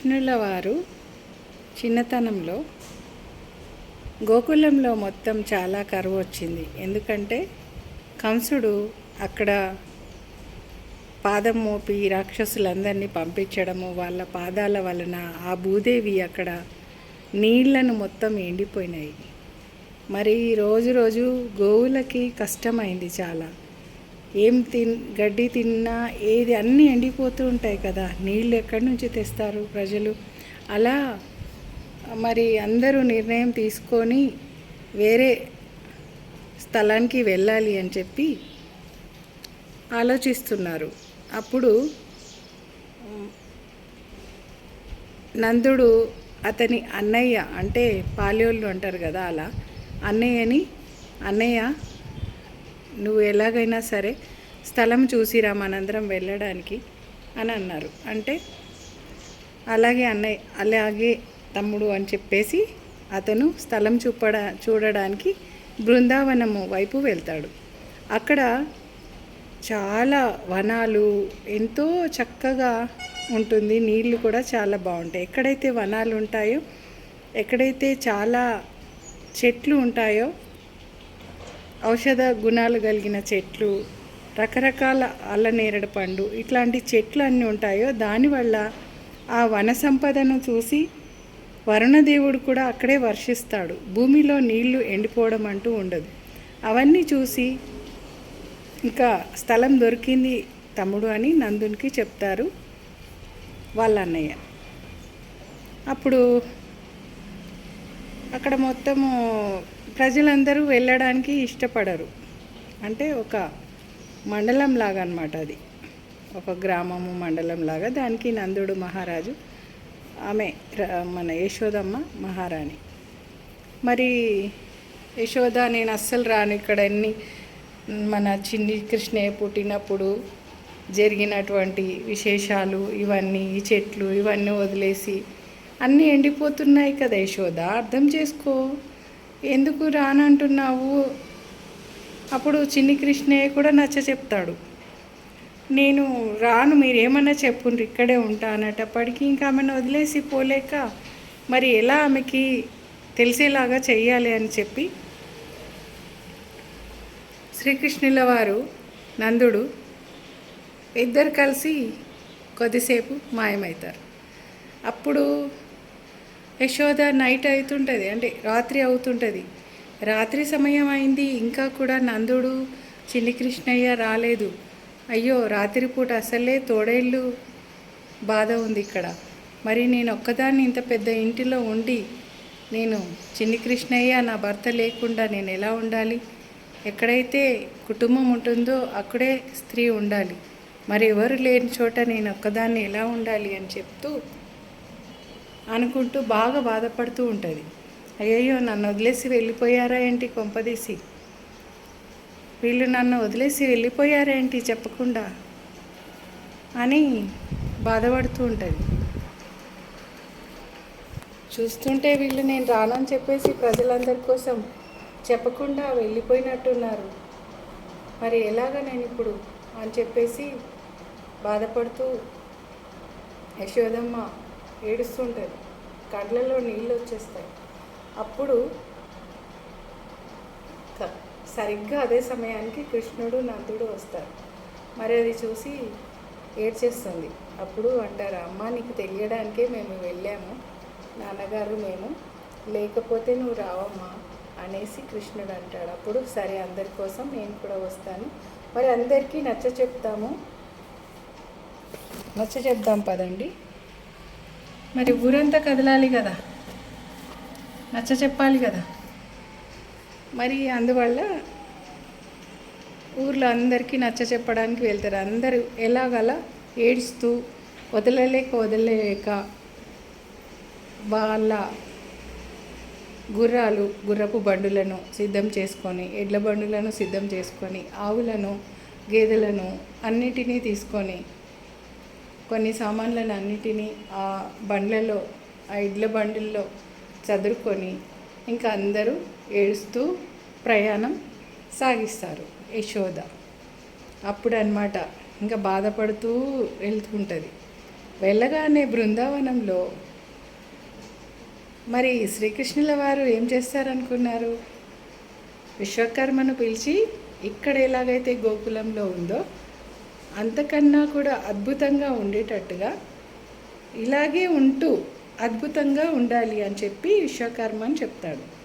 కృష్ణుల వారు చిన్నతనంలో గోకులంలో మొత్తం చాలా కరువు వచ్చింది. ఎందుకంటే కంసుడు అక్కడ పాదం మోపి రాక్షసులందరినీ పంపించడము వాళ్ళ పాదాల వలన ఆ భూదేవి అక్కడ నీళ్ళను మొత్తం ఎండిపోయినాయి. మరి రోజు రోజు గోవులకి కష్టమైంది చాలా. ఏం తిన్ గడ్డి తిన్నా ఏది అన్నీ ఎండిపోతూ ఉంటాయి కదా. నీళ్ళు ఎక్కడి నుంచి తెస్తారు ప్రజలు? అలా మరి అందరూ నిర్ణయం తీసుకొని వేరే స్థలానికి వెళ్ళాలి అని చెప్పి ఆలోచిస్తున్నారు. అప్పుడు నందుడు అతని అన్నయ్య అంటే పాల్యోళ్ళు అంటారు కదా అలా. అన్నయ్యని అన్నయ్య నువ్వు ఎలాగైనా సరే స్థలం చూసిరా మనందరం వెళ్ళడానికి అని అన్నారు. అంటే అలాగే అన్నయ్య అలాగే తమ్ముడు అని చెప్పేసి అతను స్థలం చూపడ చూడడానికి బృందావనము వైపు వెళ్తాడు. అక్కడ చాలా వనాలు ఎంతో చక్కగా ఉంటుంది నీళ్ళు కూడా చాలా బాగుంటాయి. ఎక్కడైతే వనాలు ఉంటాయో ఎక్కడైతే చాలా చెట్లు ఉంటాయో ఔషధ గుణాలు కలిగిన చెట్లు రకరకాల అల్లనేరడు పండు ఇట్లాంటి చెట్లు అన్నీ ఉంటాయో దానివల్ల ఆ వన సంపదను చూసి వరుణదేవుడు కూడా అక్కడే వర్షిస్తాడు. భూమిలో నీళ్ళు ఎండిపోవడం అంటూ ఉండదు. అవన్నీ చూసి ఇంకా స్థలం దొరికింది తమ్ముడు అని నందునికి చెప్తారు వాళ్ళ అన్నయ్య. అప్పుడు అక్కడ మొత్తము ప్రజలందరూ వెళ్ళడానికి ఇష్టపడరు. అంటే ఒక మండలం లాగా అనమాట అది. ఒక గ్రామము మండలం లాగా. దానికి నందుడు మహారాజు ఆమె మన యశోదమ్మ మహారాణి. మరి యశోద నేను అస్సలు రాను ఇక్కడ అన్ని మన చిన్ని కృష్ణయ్య పుట్టినప్పుడు జరిగినటువంటి విశేషాలు ఇవన్నీ ఈ చెట్లు ఇవన్నీ వదిలేసి అన్నీ ఎండిపోతున్నాయి కదా యశోద. అర్థం చేసుకో. ఎందుకు రానంటున్నావు? అప్పుడు చిన్ని కృష్ణయ్య కూడా నచ్చ చెప్తాడు. నేను రాను మీరేమన్నా చెప్పుండ్రు ఇక్కడే ఉంటా అనేటప్పటికీ ఇంకా ఆమెను వదిలేసి పోలేక మరి ఎలా ఆమెకి తెలిసేలాగా చెయ్యాలి అని చెప్పి శ్రీకృష్ణుల వారు నందుడు ఇద్దరు కలిసి కొద్దిసేపు మాయమవుతారు. అప్పుడు యశోద నైట్ అవుతుంటుంది. అంటే రాత్రి అవుతుంటుంది. రాత్రి సమయం అయింది. ఇంకా కూడా నందుడు చిన్ని కృష్ణయ్య రాలేదు. అయ్యో రాత్రిపూట అసలే తోడేళ్ళు బాధ ఉంది ఇక్కడ. మరి నేను ఒక్కదాన్ని ఇంత పెద్ద ఇంటిలో ఉండి నేను చిన్ని కృష్ణయ్య నా భర్త లేకుండా నేను ఎలా ఉండాలి? ఎక్కడైతే కుటుంబం ఉంటుందో అక్కడే స్త్రీ ఉండాలి. మరి ఎవరు లేని చోట నేను ఒక్కదాన్ని ఎలా ఉండాలి అని చెప్తూ అనుకుంటూ బాగా బాధపడుతూ ఉంటుంది. అయ్యయ్యో నన్ను వదిలేసి వెళ్ళిపోయారా ఏంటి కొంపదీసి? వీళ్ళు నన్ను వదిలేసి వెళ్ళిపోయారా ఏంటి చెప్పకుండా? అని బాధపడుతూ ఉంటుంది. చూస్తుంటే వీళ్ళు నేను రానని చెప్పేసి ప్రజలందరి కోసం చెప్పకుండా వెళ్ళిపోయినట్టున్నారు. మరి ఎలాగ నేను ఇప్పుడు అని చెప్పేసి బాధపడుతూ యశోదమ్మ ఏడుస్తుంటుంది కళ్ళలో నీళ్ళు వచ్చేస్తాయి. అప్పుడు సరిగ్గా అదే సమయానికి కృష్ణుడు నందుడు వస్తారు. మరి అది చూసి ఏడ్చేస్తుంది. అప్పుడు అంటారు అమ్మ నీకు తెలియడానికే మేము వెళ్ళాము. నాన్నగారు మేము. లేకపోతే నువ్వు రావమ్మా అనేసి కృష్ణుడు అంటాడు. అప్పుడు సరే అందరి కోసం నేను కూడా వస్తాను. మరి అందరికీ నచ్చ చెప్తాము నచ్చ చెప్దాం పదండి. మరి ఊరంతా కదలాలి కదా. నచ్చ చెప్పాలి కదా. మరి అందువల్ల ఊర్లో అందరికీ నచ్చ చెప్పడానికి వెళ్తారు. అందరూ ఎలాగలా ఏడుస్తూ వదలలేక వదలలేక వాళ్ళ గుర్రాలు గుర్రపు బండులను సిద్ధం చేసుకొని ఎడ్ల బండులను సిద్ధం చేసుకొని ఆవులను గేదెలను అన్నిటినీ తీసుకొని కొన్ని సామాన్లను అన్నిటినీ ఆ బండ్లలో ఆ ఇడ్ల బండిల్లో చదురుకొని ఇంకా అందరూ ఏడుస్తూ ప్రయాణం సాగిస్తారు యశోద. అప్పుడు అన్నమాట ఇంకా బాధపడుతూ వెళ్తుంటుంది. వెళ్ళగానే బృందావనంలో మరి శ్రీకృష్ణుల వారు ఏం చేస్తారనుకున్నారు? విశ్వకర్మను పిలిచి ఇక్కడ ఎలాగైతే గోకులంలో ఉందో అంతకన్నా కూడా అద్భుతంగా ఉండేటట్టుగా ఇలాగే ఉంటూ అద్భుతంగా ఉండాలి అని చెప్పి విశ్వకర్మ అని చెప్తాడు.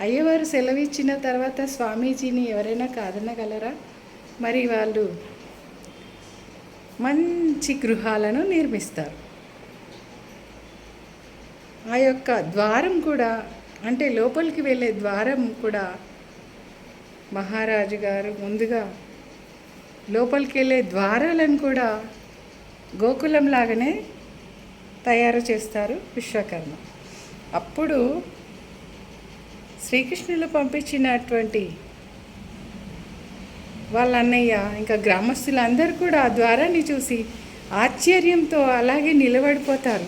అయ్యవారు సెలవిచ్చిన తర్వాత స్వామీజీని ఎవరైనా కాదనగలరా? మరి వాళ్ళు మంచి గృహాలను నిర్మిస్తారు. ఆ యొక్క ద్వారం కూడా అంటే లోపలికి వెళ్ళే ద్వారం కూడా మహారాజు గారు ముందుగా లోపలికి వెళ్ళే ద్వారాలను కూడా గోకులం లాగానే తయారు చేస్తారు విశ్వకర్మ. అప్పుడు శ్రీకృష్ణులు పంపించినటువంటి వాళ్ళ అన్నయ్య ఇంకా గ్రామస్తులందరూ కూడా ఆ ద్వారాన్ని చూసి ఆశ్చర్యంతో అలాగే నిలబడిపోతారు.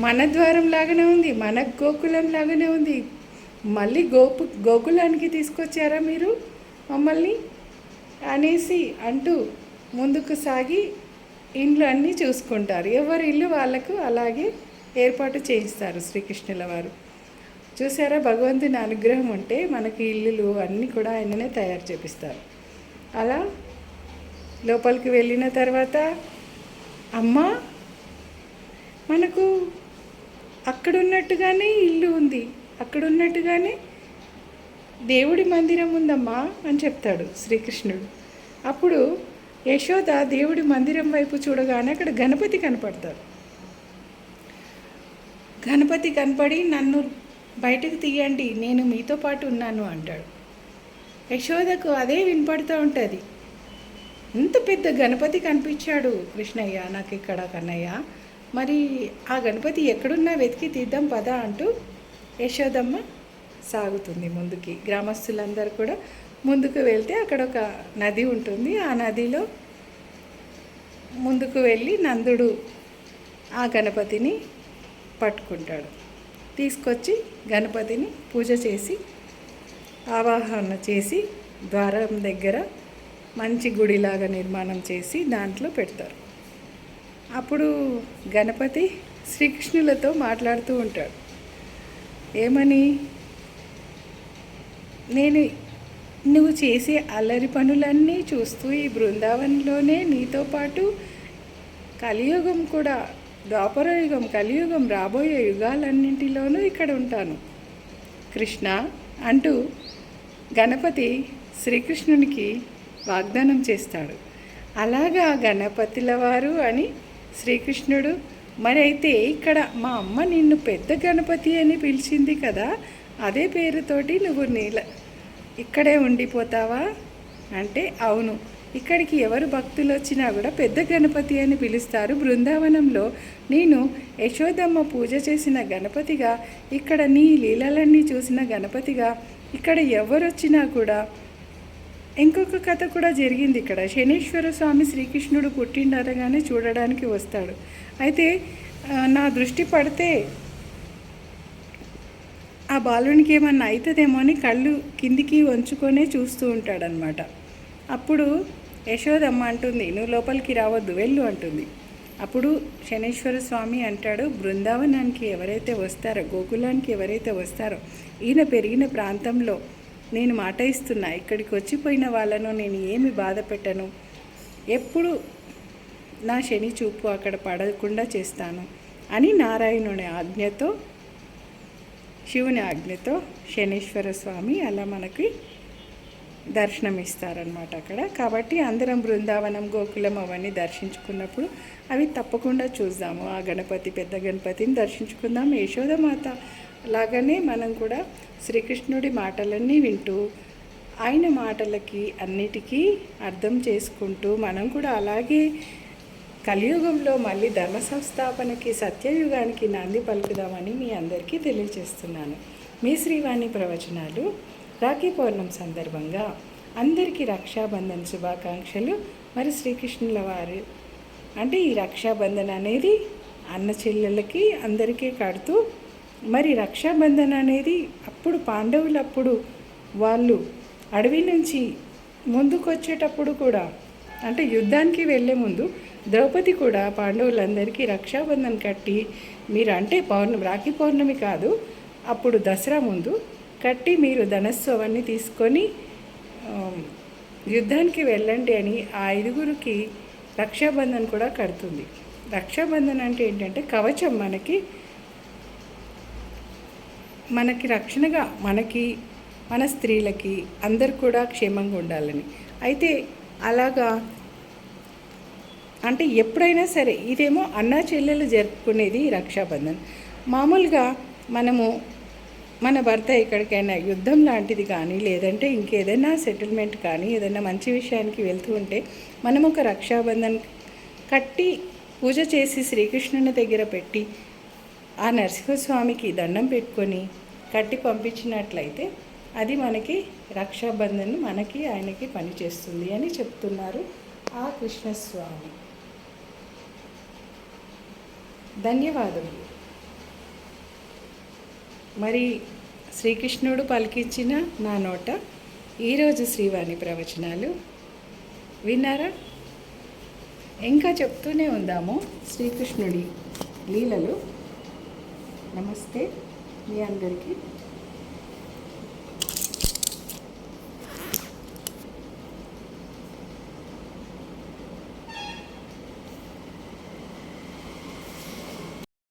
మన ద్వారం లాగానే ఉంది మన గోకులం లాగానే ఉంది. మళ్ళీ గోపు గోకులానికి తీసుకొచ్చారా మీరు మమ్మల్ని? అనేసి అంటూ ముందుకు సాగి ఇండ్లు అన్నీ చూసుకుంటారు. ఎవరి ఇల్లు వాళ్ళకు అలాగే ఏర్పాటు చేయిస్తారు శ్రీకృష్ణుల వారు. చూసారా? భగవంతుని అనుగ్రహం ఉంటే మనకి ఇల్లులు అన్నీ కూడా ఆయననే తయారు చేపిస్తారు. అలా లోపలికి వెళ్ళిన తర్వాత అమ్మ మనకు అక్కడున్నట్టుగానే ఇల్లు ఉంది. అక్కడున్నట్టుగానే దేవుడి మందిరం ఉందమ్మా అని చెప్తాడు శ్రీకృష్ణుడు. అప్పుడు యశోద దేవుడి మందిరం వైపు చూడగానే అక్కడ గణపతి కనపడతారు గణపతి కనపడి నన్ను బయటకు తీయండి నేను మీతో పాటు ఉన్నాను అంటాడు. యశోదకు అదే వినపడుతూ ఉంటుంది. ఇంత పెద్ద గణపతి కనిపించాడు. కృష్ణయ్య నాకు ఇక్కడ కన్నయ్య. మరి ఆ గణపతి ఎక్కడున్నా వెతికి తీద్దాం పదా అంటూ యశోదమ్మ సాగుతుంది ముందుకి. గ్రామస్తులందరూ కూడా ముందుకు వెళ్తే అక్కడ ఒక నది ఉంటుంది. ఆ నదిలో ముందుకు వెళ్ళి నందుడు ఆ గణపతిని పట్టుకుంటాడు. తీసుకొచ్చి గణపతిని పూజ చేసి ఆవాహన చేసి ద్వారం దగ్గర మంచి గుడిలాగా నిర్మాణం చేసి దాంట్లో పెడతారు. అప్పుడు గణపతి శ్రీకృష్ణులతో మాట్లాడుతూ ఉంటాడు. ఏమని? నేను నువ్వు చేసే అల్లరి పనులన్నీ చూస్తూ ఈ బృందావనంలోనే నీతో పాటు కలియుగం కూడా ద్వాపరయుగం కలియుగం రాబోయే యుగాలన్నింటిలోనూ ఇక్కడ ఉంటాను. కృష్ణ అంటూ గణపతి శ్రీకృష్ణునికి వాగ్దానం చేస్తాడు. అలాగా గణపతిల వారు అని శ్రీకృష్ణుడు మరి అయితే ఇక్కడ మా అమ్మ నిన్ను పెద్ద గణపతి అని పిలిచింది కదా అదే పేరుతోటి నువ్వు నీల. ఇక్కడే ఉండిపోతావా? అంటే అవును. ఇక్కడికి ఎవరు భక్తులు వచ్చినా కూడా పెద్ద గణపతి అని పిలుస్తారు. బృందావనంలో నేను యశోదమ్మ పూజ చేసిన గణపతిగా ఇక్కడ నీ లీలలన్నీ చూసిన గణపతిగా ఇక్కడ ఎవరు వచ్చినా కూడా ఇంకొక కథ కూడా జరిగింది ఇక్కడ. శనీశ్వర స్వామి శ్రీకృష్ణుడు పుట్టిండరగానే చూడడానికి వస్తాడు. అయితే నా దృష్టి పడితే ఆ బాలునికి ఏమన్నా అవుతుందేమో అని కళ్ళు కిందికి వంచుకొనే చూస్తూ ఉంటాడనమాట అప్పుడు యశోదమ్మ అంటుంది నువ్వు లోపలికి రావద్దు వెళ్ళు అంటుంది. అప్పుడు శనేశ్వర స్వామి అంటాడు బృందావనానికి ఎవరైతే వస్తారో గోకులానికి ఎవరైతే వస్తారో ఈయన పెరిగిన ప్రాంతంలో నేను మాట ఇస్తున్నా ఇక్కడికి వచ్చిపోయిన వాళ్ళను నేను ఏమి బాధ పెట్టను? ఎప్పుడు నా శని చూపు అక్కడ పడకుండా చేస్తాను అని నారాయణుని ఆజ్ఞతో శివుని ఆజ్ఞతో శనీశ్వర స్వామి అలా మనకి దర్శనం ఇస్తారనమాట అక్కడ. కాబట్టి అందరం బృందావనం గోకులం అవన్నీ దర్శించుకున్నప్పుడు అవి తప్పకుండా చూద్దాము. ఆ గణపతి పెద్ద గణపతిని దర్శించుకుందాం. యశోదమాత లాగానే మనం కూడా శ్రీకృష్ణుడి మాటలన్నీ వింటూ ఆయన మాటలకి అన్నిటికీ అర్థం చేసుకుంటూ మనం కూడా అలాగే కలియుగంలో మళ్ళీ ధర్మ సంస్థాపనకి సత్యయుగానికి నాంది పలుకుదామని మీ అందరికీ తెలియజేస్తున్నాను. మీ శ్రీవాణి ప్రవచనాలు రాఖీ పౌర్ణం సందర్భంగా అందరికీ రక్షాబంధన్ శుభాకాంక్షలు. మరి శ్రీకృష్ణుల వారు అంటే ఈ రక్షాబంధన్ అనేది అన్న చెల్లెలకి అందరికీ కడుతూ మరి రక్షాబంధన్ అనేది అప్పుడు పాండవులు అప్పుడు వాళ్ళు అడవి నుంచి ముందుకొచ్చేటప్పుడు కూడా అంటే యుద్ధానికి వెళ్ళే ముందు ద్రౌపది కూడా పాండవులందరికీ రక్షాబంధన్ కట్టి మీరు అంటే పౌర్ణమి రాఖీ పౌర్ణమి కాదు అప్పుడు దసరా ముందు కట్టి మీరు ధనస్సు అవన్నీ తీసుకొని యుద్ధానికి వెళ్ళండి అని ఆ ఐదుగురికి రక్షాబంధన్ కూడా కడుతుంది. రక్షాబంధన్ అంటే ఏంటంటే కవచం మనకి మనకి రక్షణగా మనకి మన స్త్రీలకి అందరు కూడా క్షేమంగా ఉండాలని. అయితే అలాగా అంటే ఎప్పుడైనా సరే ఇదేమో అన్నా చెల్లెలు జరుపుకునేది రక్షాబంధన్. మామూలుగా మనము మన భర్త ఎక్కడికైనా యుద్ధం లాంటిది కానీ లేదంటే ఇంకేదైనా సెటిల్మెంట్ కానీ ఏదైనా మంచి విషయానికి వెళ్తూ ఉంటే మనం ఒక రక్షాబంధన్ కట్టి పూజ చేసి శ్రీకృష్ణుని దగ్గర పెట్టి ఆ నరసింహస్వామికి దండం పెట్టుకొని కట్టి పంపించినట్లయితే అది మనకి రక్షాబంధన్ మనకి ఆయనకి పనిచేస్తుంది అని చెప్తున్నారు ఆ కృష్ణస్వామి. ధన్యవాదములు. మరి శ్రీకృష్ణుడు పలికించిన నా నోట ఈరోజు శ్రీవాణి ప్రవచనాలు విన్నారా? ఇంకా చెప్తూనే ఉందాము శ్రీకృష్ణుడి లీలలు. నమస్తే మీ అందరికీ.